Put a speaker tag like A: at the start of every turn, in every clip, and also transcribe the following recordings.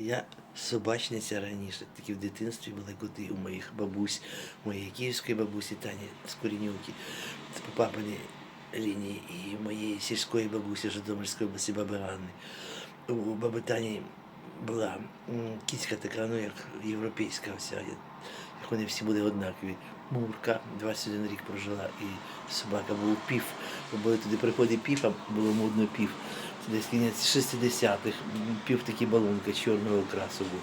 A: Я собачниця раніше, тільки в дитинстві були коти у моїх бабусь, моєї київської бабусі Тані з Корінюки, по папиній лінії, і моєї сільської бабусі Житомирської області баби Ганни. У баби Тані була кіцька така, ну як європейська вся, як вони всі були однакові. Мурка 21 рік прожила, і собака був пів. Бо були туди приходить пів, а було модно пів. Десь кінець 60-х, пів такі балонка чорного окрасу був.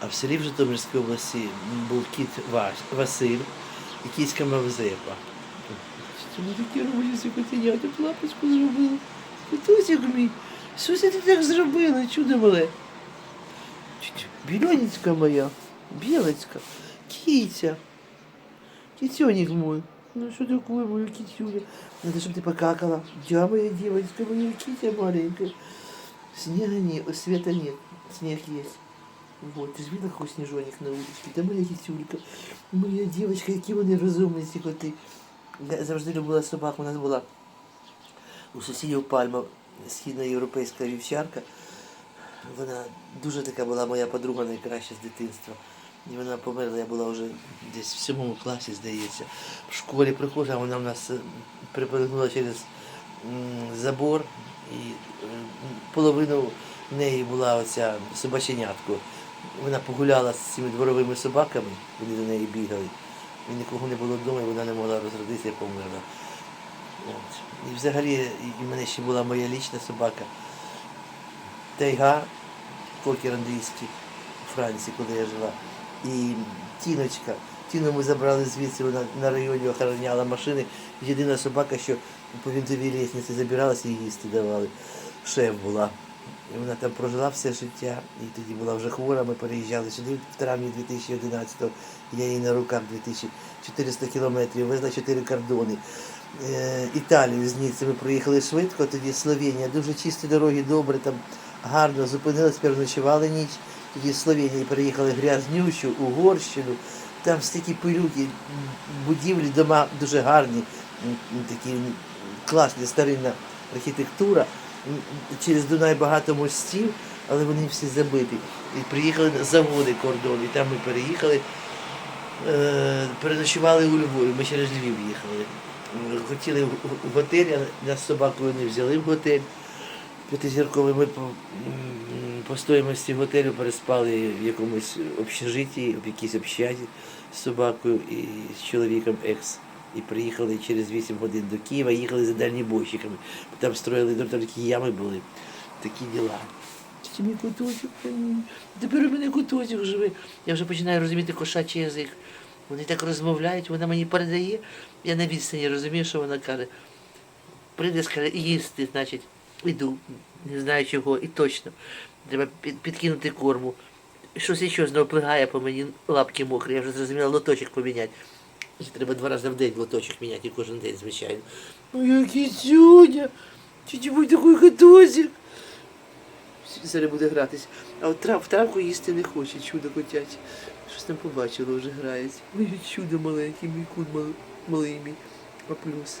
A: А в селі в Житомирській області був кіт Василь і кіцька Мавзепа. Чому такі робочі котенята, лапочку зробили? Котусик мій, що ти так зробила, чудо мале? Білонечка моя, білочка, кітя. Китенек мой. Ну что такое, моя китюля? Надо, чтобы ты покакала. Я моя девочка, моя китя маленькая. Снега нет, света нет. Снег есть. Вот, ты ж видно, какой снежоник на уличке. Да моя китюлька, моя девочка, які вони розумні ці коти. Я завжди любила собак, у нас була у сусідів пальма східноєвропейська вівчарка. Вона дуже така була моя подруга найкраща з дитинства. І вона померла, я була вже десь в сьомому класі, здається. В школі приходжу, а вона в нас е, через забор, і е, половину неї була оця собаченятко. Вона погуляла з цими дворовими собаками, вони до неї бігали. І нікого не було вдома, і вона не могла розродитися і померла. От. І взагалі і в мене ще була моя лічна собака. Тайга, кокер англійський у Франції, коли я жила. І Тіночка. Тіну ми забрали звідси, вона на районі охороняла машини. Єдина собака, що по вінтовій лісниці забиралася і їсти давали. Шеф була. Вона там прожила все життя. І тоді була вже хвора, ми переїжджали сюди в травні 2011-го. Я її на руках 2400 кілометрів, везла 4 кордони. Е, Італію з Ніцци ми проїхали швидко, тоді Словенія, дуже чисті дороги, добре, там гарно зупинились, переночували ніч. Тоді з Словенії переїхали грязнющу, Угорщину, там стільки пилюки, будівлі, дома дуже гарні, такі класні, старинна архітектура. Через Дунай багато мостів, але вони всі забиті. І приїхали на заводи кордон, і там ми переїхали, е, переночували у Львові, ми через Львів їхали. Хотіли в готель, але нас з собакою не взяли в готель. П'ятизірковий ми по, стоїмості готелю переспали в якомусь общежитті, в якійсь общазі з собакою і з чоловіком екс. І приїхали через 8 годин до Києва, їхали за дальнібойщиками. Там строїли там такі ями були. Такі діла. Мій куточок. Тепер у мене куточок живе. Я вже починаю розуміти кошачий язик. Вони так розмовляють, вона мені передає. Я на відстані розумію, що вона каже. Прийде, скаже, їсти, значить, іду, не знаю чого, і точно. Треба підкинути корму. Щось ще знову плигає по мені лапки мокрі, я вже зрозуміла лоточок поміняти. Треба два рази в день лоточок міняти, і кожен день, звичайно. Ну який сюня! Чуть будь такий хатозик. Зараз буде гратись. А от трав, травку їсти не хоче, чудо котяче. Щось там побачила, вже грається. Ой, чудо маленький, мій кут мал- малий мій. А плюс.